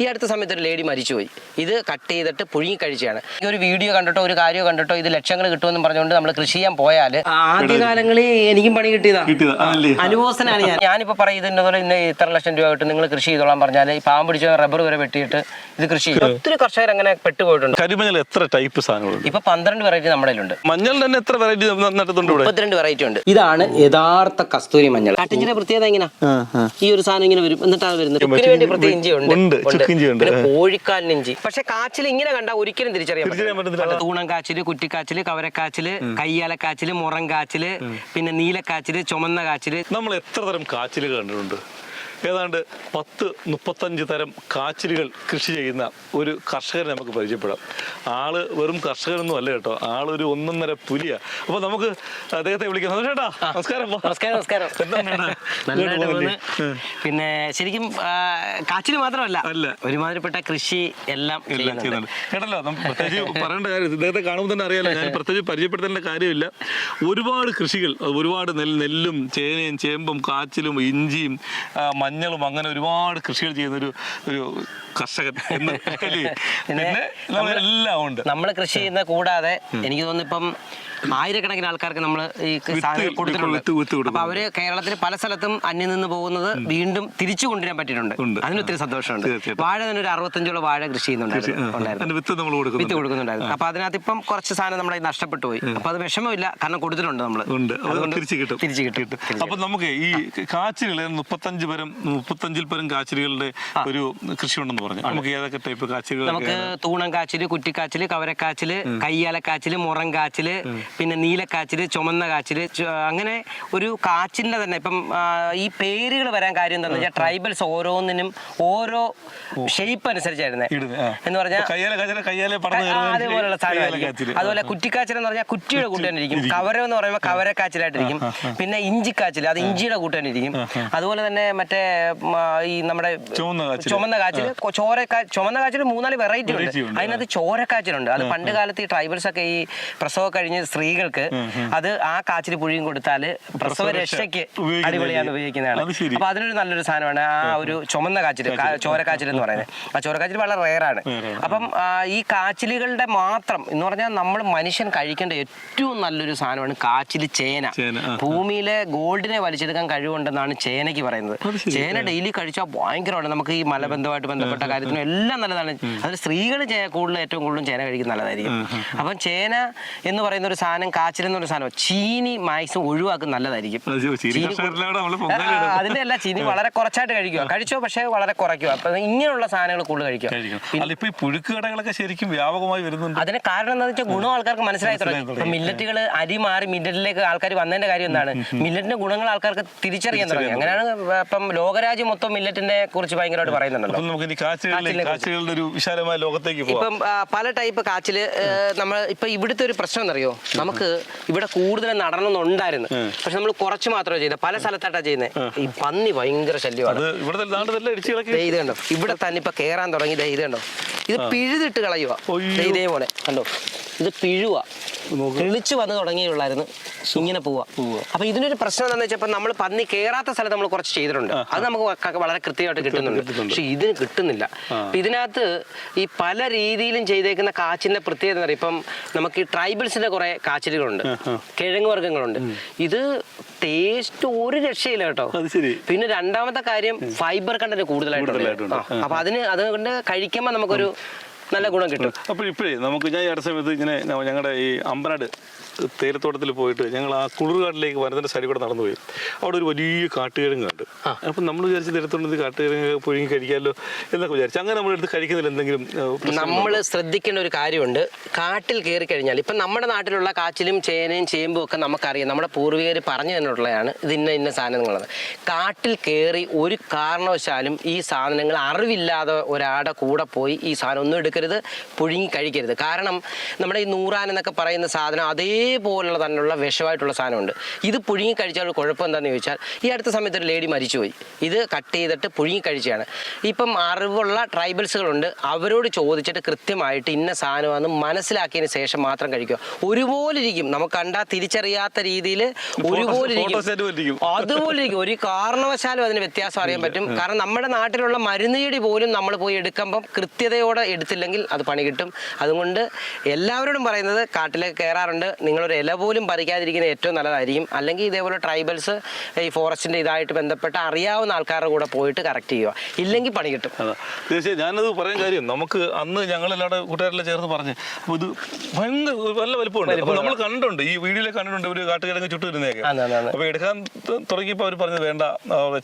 ഈ അടുത്ത സമയത്ത് ഒരു ലേഡി മരിച്ചുപോയി. ഇത് കട്ട് ചെയ്തിട്ട് പുഴുങ്ങി കഴിച്ചാണ് ഈ ഒരു വീഡിയോ കണ്ടിട്ടോ ഒരു കാര്യം കണ്ടിട്ടോ ഇത് ലക്ഷങ്ങൾ കിട്ടുമെന്ന് പറഞ്ഞുകൊണ്ട് നമ്മൾ കൃഷി ചെയ്യാൻ പോയാൽ ആദ്യകാലങ്ങളിൽ എനിക്കും പണി കിട്ടിയതാ. കിട്ടിയതാ, ആണല്ലേ? അനുഭവസ്ഥനാണ് ഞാൻ. ഞാനിപ്പോ പറയും ഇന്ന് ഇത്ര ലക്ഷം രൂപ കിട്ടും നിങ്ങൾ കൃഷി ചെയ്തോളാൻ പറഞ്ഞാൽ ഈ പാമ്പ് പിടിച്ച റബ്ബർ വരെ വെട്ടിയിട്ട് ഇത് കൃഷി ചെയ്യും. ഒത്തിരി കർഷകർ അങ്ങനെ പെട്ടുപോയിട്ടുണ്ട്. കരിമഞ്ഞൾ എത്ര ടൈപ്പ് സാധനങ്ങളുണ്ട്? ഇപ്പൊ പന്ത്രണ്ട് വെറൈറ്റി നമ്മുടെ ഉണ്ട് മഞ്ഞൾ തന്നെ എത്ര വെറൈറ്റി മുപ്പത്തിരണ്ട് വെറൈറ്റി ഉണ്ട്. ഇതാണ് യഥാർത്ഥ കസ്തൂരി മഞ്ഞൾ. കട്ടിഞ്ചിന്റെ പ്രത്യേകത എങ്ങനെ? ഈ ഒരു സാധനം ഇങ്ങനെ വരും. എന്നിട്ടാണ് വരുന്നത്. ചുക്കിന് വേണ്ടി പ്രത്യേക ഇഞ്ചി ഉണ്ട്. പിന്നെ ഇഞ്ചി. പക്ഷെ കാച്ചിൽ ഇങ്ങനെ കണ്ടാൽ ഒരിക്കലും തിരിച്ചറിയാം. തൂണം കാച്ചിൽ കുറ്റിക്കാച്ചിൽ കവരക്കാച്ചിൽ കയ്യാലക്കാച്ചിൽ മുറം കാച്ചിൽ പിന്നെ നീലക്കാച്ചിൽ ചുമന്ന കാച്ചിൽ. നമ്മൾ എത്ര തരം കാച്ചിൽ കണ്ടിട്ടുണ്ട്? ഏതാണ്ട് പത്ത് മുപ്പത്തഞ്ച് തരം കാച്ചിലുകൾ കൃഷി ചെയ്യുന്ന ഒരു കർഷകരെ നമുക്ക് പരിചയപ്പെടാം. ആൾ വെറും കർഷകനൊന്നും അല്ല കേട്ടോ. ആളൊരു ഒന്നൊന്നര പുലിയ. അപ്പൊ നമുക്ക് അദ്ദേഹത്തെ വിളിക്കാം. ചേട്ടാ നമസ്കാരം. നമസ്കാരം നമസ്കാരം? പിന്നെ ശരിക്കും കാച്ചിൽ മാത്രമല്ല അല്ല. ഒരുമാതിരിപ്പെട്ട കൃഷി എല്ലാം ചെയ്യുന്നുണ്ട്. കേട്ടല്ലോ പ്രത്യേകിച്ച് പറയേണ്ട കാര്യം ഇദ്ദേഹത്തെ കാണുമ്പോൾ തന്നെ അറിയാലോ. ഞാൻ പ്രത്യേകിച്ച് പരിചയപ്പെടുത്തേണ്ട കാര്യമില്ല. ഒരുപാട് കൃഷികൾ ഒരുപാട് നെല്ല് ചേനയും ചേമ്പും കാച്ചിലും ഇഞ്ചിയും ആ, മഞ്ഞളും അങ്ങനെ ഒരുപാട് കൃഷികൾ ചെയ്യുന്ന ഒരു ഒരു കർഷകൻ? പിന്നെ എല്ലാം ഉണ്ട് നമ്മൾ കൃഷി ചെയ്യുന്ന കൂടാതെ എനിക്ക് തോന്നുന്നു ഇപ്പം ആയിരക്കണക്കിന് ആൾക്കാർക്ക് നമ്മൾ ഈ സാധനം കൊടുത്തിട്ടുണ്ട്. അപ്പൊ അവർ കേരളത്തിൽ പല സ്ഥലത്തും അന്യം നിന്ന് പോകുന്നത് വീണ്ടും തിരിച്ചു കൊണ്ടുവരാൻ പറ്റിയിട്ടുണ്ട്. അതിനൊത്തിരി അതിന് ഒത്തിരി സന്തോഷമുണ്ട്. വാഴ തന്നെ ഒരു അറുപത്തഞ്ചോളം വാഴ കൃഷി ചെയ്യുന്നുണ്ടായിരുന്നു വിത്ത് കൊടുക്കുന്നുണ്ടായിരുന്നു. അപ്പൊ അതിനകത്ത് ഇപ്പം കുറച്ച് സാധനം നമ്മളെ നഷ്ടപ്പെട്ടു പോയി. അപ്പൊ അത് വിഷമമില്ല. കാരണം കൊടുത്തിട്ടുണ്ട് നമ്മൾ തിരിച്ചു കിട്ടും. തിരിച്ചു കിട്ടും അപ്പൊ നമുക്ക് ഈ കാച്ചിലുകൾ മുപ്പത്തഞ്ച് പരം മുപ്പത്തഞ്ചിൽ പരം കാച്ചിലുകളുടെ ഒരു കൃഷി ഉണ്ടെന്ന് പറഞ്ഞു. നമുക്ക് ഏതൊക്കെ ടൈപ്പ് കാച്ചിലുകൾ നമുക്ക് തൂണം കാച്ചിൽ കുറ്റിക്കാച്ചിൽ കവരക്കാച്ചിൽ കയ്യാലക്കാച്ചിൽ മുറം കാച്ചിൽ പിന്നെ നീലക്കാച്ചിൽ ചുമന്ന കാച്ചിൽ അങ്ങനെ ഒരു കാച്ചിന്റെ തന്നെ. ഇപ്പം ഈ പേരുകൾ വരാൻ കാര്യം എന്താണെന്ന് വെച്ചാൽ ട്രൈബൽസ് ഓരോന്നിനും ഓരോ ഷേപ്പ് അനുസരിച്ചായിരുന്നേ. എന്ന് പറഞ്ഞാൽ അതേപോലെയുള്ള സാധനങ്ങളായിരിക്കും. അതുപോലെ കുറ്റിക്കാച്ചിൽ എന്ന് പറഞ്ഞാൽ കുറ്റിയുടെ കൂട്ടാനിരിക്കും കവര എന്ന് പറയുമ്പോൾ കവരക്കാച്ചിലായിട്ടിരിക്കും പിന്നെ ഇഞ്ചിക്കാച്ചിൽ അത് ഇഞ്ചിയുടെ കൂട്ടാനിരിക്കും അതുപോലെ തന്നെ മറ്റേ ഈ നമ്മുടെ ചുമന്ന കാച്ചിൽ ചോര ചോരക്കാ ചുമന്ന കാച്ചിൽ മൂന്നാൽ വെറൈറ്റി ഉണ്ട്, അതിനകത്ത് ചോരക്കാച്ചിലുണ്ട്. അത് പണ്ട് കാലത്ത് ഈ ട്രൈബൽസ് ഒക്കെ ഈ പ്രസവം കഴിഞ്ഞ സ്ത്രീകൾക്ക് അത് ആ കാച്ചിൽ പുഴിയും കൊടുത്താൽ പ്രസവ രക്ഷയ്ക്ക് അടിപൊളിയാണ്. ഉപയോഗിക്കുന്നതാണ്. അപ്പൊ അതിനൊരു നല്ലൊരു സാധനമാണ് ആ ഒരു ചുമന്ന കാച്ചിൽ ചോരക്കാച്ചിൽ എന്ന് പറയുന്നത്. ആ ചോരക്കാച്ചിൽ വളരെ റെയറാണ് അപ്പം ഈ കാച്ചിലുകളുടെ മാത്രം എന്ന് പറഞ്ഞാൽ നമ്മൾ മനുഷ്യൻ കഴിക്കേണ്ട ഏറ്റവും നല്ലൊരു സാധനമാണ് കാച്ചിൽ ചേന. ഭൂമിയിലെ ഗോൾഡിനെ വലിച്ചെടുക്കാൻ കഴിവുണ്ടെന്നാണ് ചേനയ്ക്ക് പറയുന്നത്. ചേന ഡെയിലി കഴിച്ചാൽ ഭയങ്കരമാണ്. നമുക്ക് ഈ മലബന്ധമായിട്ട് ബന്ധപ്പെട്ട കാര്യത്തിനും എല്ലാം നല്ലതാണ്. അതിൽ സ്ത്രീകൾ കൂടുതൽ ഏറ്റവും കൂടുതലും ചേന കഴിക്കുന്നത് നല്ലതായിരിക്കും. അപ്പം ചേന എന്ന് പറയുന്ന ഒരു സാധനം കാച്ചിലെന്ന് പറഞ്ഞ സാധനം ചീനി മാക്സിമം ഒഴിവാക്കുന്ന നല്ലതായിരിക്കും. അതിന്റെ അല്ല ചീനി വളരെ കുറച്ചായിട്ട് കഴിക്കുക. കഴിച്ചോ പക്ഷേ വളരെ കുറയ്ക്കുക. അപ്പൊ ഇങ്ങനെയുള്ള സാധനങ്ങൾ കൂടുതൽ കഴിക്കുക. പുഴുക്ക് കടകളൊക്കെ ശരിക്കും വ്യാപകമായി വരുന്നുണ്ട്. അതിന് കാരണം എന്താണെന്ന് വെച്ചാൽ ഗുണം ആൾക്കാർക്ക് മനസ്സിലായി തുടങ്ങി. മില്ലറ്റുകൾ അരി മാറി മില്ലറ്റിലേക്ക് ആൾക്കാർ വന്നതിന്റെ കാര്യം എന്താണ്? മില്ലറ്റിന്റെ ഗുണങ്ങൾ ആൾക്കാർക്ക് തിരിച്ചറിയാൻ തുടങ്ങി. അങ്ങനെയാണ് ഇപ്പം ലോകരാജ്യം മൊത്തം മില്ലറ്റിനെ കുറിച്ച് ഭയങ്കരമായിട്ട് പറയുന്നുണ്ടല്ലോ. അപ്പൊ നമുക്ക് ഇനി കാച്ചിലുകളുടെ ഒരു വിശാലമായ ലോകത്തേക്ക് ഇപ്പം പല ടൈപ്പ് കാച്ചിൽ നമ്മൾ ഇപ്പൊ ഇവിടുത്തെ ഒരു പ്രശ്നം എന്നറിയോ? നമുക്ക് ഇവിടെ കൂടുതൽ നടണമെന്നുണ്ടായിരുന്നു പക്ഷെ നമ്മൾ കുറച്ച് മാത്രമേ ചെയ്ത. പല സ്ഥലത്തായിട്ടാ ചെയ്യുന്നത് ഈ പന്നി ഭയങ്കര ശല്യമാണ്. ഇത് കണ്ടോ? ഇവിടെ തന്നെ ഇപ്പൊ കേറാൻ തുടങ്ങി. ഇത് കണ്ടോ? ഇത് പിഴുതിട്ട് കളയുക. ഇതേപോലെ കണ്ടോ? ഇത് പിഴുവ. കിളിച്ചു വന്ന് തുടങ്ങിയുള്ളായിരുന്നു ഇങ്ങനെ പോവാ. അപ്പൊ ഇതിനൊരു പ്രശ്നം എന്താണെന്ന് വെച്ചപ്പോ നമ്മൾ പന്നി കേറാത്ത സ്ഥലത്ത് നമ്മൾ കുറച്ച് ചെയ്തിട്ടുണ്ട്. അത് നമുക്ക് വളരെ കൃത്യമായിട്ട് കിട്ടുന്നുണ്ട്. പക്ഷെ ഇതിന് കിട്ടുന്നില്ല. ഇതിനകത്ത് ഈ പല രീതിയിലും ചെയ്തേക്കുന്ന കാച്ചിന്റെ പ്രത്യേകത എന്ന് പറയും ഇപ്പം നമുക്ക് ഈ ട്രൈബൽസിന്റെ കുറെ കാച്ചിലുകളുണ്ട്. കിഴങ്ങ് വർഗങ്ങളുണ്ട്. ഇത് ടേസ്റ്റ് ഒരു രക്ഷയില്ല കേട്ടോ. പിന്നെ രണ്ടാമത്തെ കാര്യം ഫൈബർ കണ്ടന്റ് കൂടുതലായിട്ടുണ്ട്. അപ്പൊ അതിന് അതുകൊണ്ട് കഴിക്കുമ്പോൾ നമുക്കൊരു നല്ല ഗുണം കിട്ടും. അപ്പോൾ ഇപ്പോഴേ നമുക്ക് ഞാൻ ഈ അടുത്ത സമയത്ത് ഇങ്ങനെ ഞങ്ങളുടെ ഈ അമ്പനാട് തേയിലത്തോട്ടത്തിൽ പോയിട്ട് ഞങ്ങൾ ആ കുളിർകാട്ടിലേക്ക് വനത്തിന്റെ സൈഡിൽ കൂടെ നടന്നു പോയി. അവിടെ ഒരു വലിയ കാട്ടുകിഴങ്ങ് കണ്ട്. അപ്പം നമ്മൾ വിചാരിച്ച് തേയിലത്തോട്ടത്തിൽ കാട്ടുകിഴങ്ങ് പുഴുങ്ങി കഴിക്കാമല്ലോ എന്നൊക്കെ വിചാരിച്ചു. അങ്ങനെ നമ്മൾ എടുത്ത് കഴിക്കുന്നില്ല എന്തെങ്കിലും നമ്മൾ ശ്രദ്ധിക്കേണ്ട ഒരു കാര്യമുണ്ട്. കാട്ടിൽ കയറി കഴിഞ്ഞാൽ ഇപ്പം നമ്മുടെ നാട്ടിലുള്ള കാച്ചിലും ചേനയും ചേമ്പും ഒക്കെ നമുക്കറിയാം. നമ്മുടെ പൂർവികർ പറഞ്ഞു തന്നിട്ടുള്ളതാണ് ഇത് ഇന്ന ഇന്ന സാധനങ്ങളത് കാട്ടിൽ കയറി ഒരു കാരണവശാലും ഈ സാധനങ്ങൾ അറിവില്ലാതെ ഒരാളുടെ കൂടെ പോയി ഈ സാധനം ഒന്നും എടുക്കരുത് പുഴുങ്ങി കഴിക്കരുത്. കാരണം നമ്മുടെ ഈ നൂറാൻ എന്നൊക്കെ പറയുന്ന സാധനം അതേ അതേപോലുള്ള തന്നെയുള്ള വിഷമായിട്ടുള്ള സാധനമുണ്ട്. ഇത് പുഴുങ്ങി കഴിച്ചാൽ കുഴപ്പം എന്താണെന്ന് ചോദിച്ചാൽ ഈ അടുത്ത സമയത്ത് ഒരു ലേഡി മരിച്ചുപോയി. ഇത് കട്ട് ചെയ്തിട്ട് പുഴുങ്ങി കഴിച്ചാണ് ഇപ്പം അറിവുള്ള ട്രൈബൽസുകളുണ്ട്. അവരോട് ചോദിച്ചിട്ട് കൃത്യമായിട്ട് ഇന്ന സാധനമാണെന്ന് മനസ്സിലാക്കിയതിന് ശേഷം മാത്രം കഴിക്കുക. ഒരുപോലെ ഇരിക്കും നമുക്ക് കണ്ടാൽ തിരിച്ചറിയാത്ത രീതിയിൽ ഒരുപോലെ ഇരിക്കും അതുപോലെ ഇരിക്കും ഒരു കാരണവശാലും അതിന് വ്യത്യാസം അറിയാൻ പറ്റും. കാരണം നമ്മുടെ നാട്ടിലുള്ള മരുന്നുചെടി പോലും നമ്മൾ പോയി എടുക്കുമ്പം കൃത്യതയോടെ എടുത്തില്ലെങ്കിൽ അത് പണി കിട്ടും. അതുകൊണ്ട് എല്ലാവരോടും പറയുന്നത് കാട്ടിലേക്ക് കയറാറുണ്ട്. നിങ്ങളൊരു ഇല പോലും പറിക്കാതിരിക്കുന്നത് ഏറ്റവും നല്ലതായിരിക്കും. അല്ലെങ്കിൽ ഇതേപോലെ ട്രൈബൽസ് ഈ ഫോറസ്റ്റിന്റെ ഇതായിട്ട് ബന്ധപ്പെട്ട അറിയാവുന്ന ആൾക്കാരുടെ കൂടെ പോയിട്ട് കറക്റ്റ് ചെയ്യുക. ഇല്ലെങ്കിൽ പണി കിട്ടും. തീർച്ചയായും ഞാനത് പറയാൻ കാര്യം നമുക്ക് അന്ന് ഞങ്ങളെല്ലാവരുടെ കൂട്ടുകാരെല്ലാം ചേർന്ന് പറഞ്ഞ് അപ്പോൾ ഇത് ഭയങ്കര നല്ല വലിപ്പമുണ്ട്. അപ്പോൾ നമ്മൾ കണ്ടിട്ടുണ്ട് ഈ വീഡിയോയിൽ കണ്ടിട്ടുണ്ട് ഒരു കാട്ടുകിഴങ്ങ് ചുട്ടു ആണ്. അപ്പോൾ എടുക്കാൻ തുടങ്ങിയപ്പോൾ അവർ പറഞ്ഞത് വേണ്ട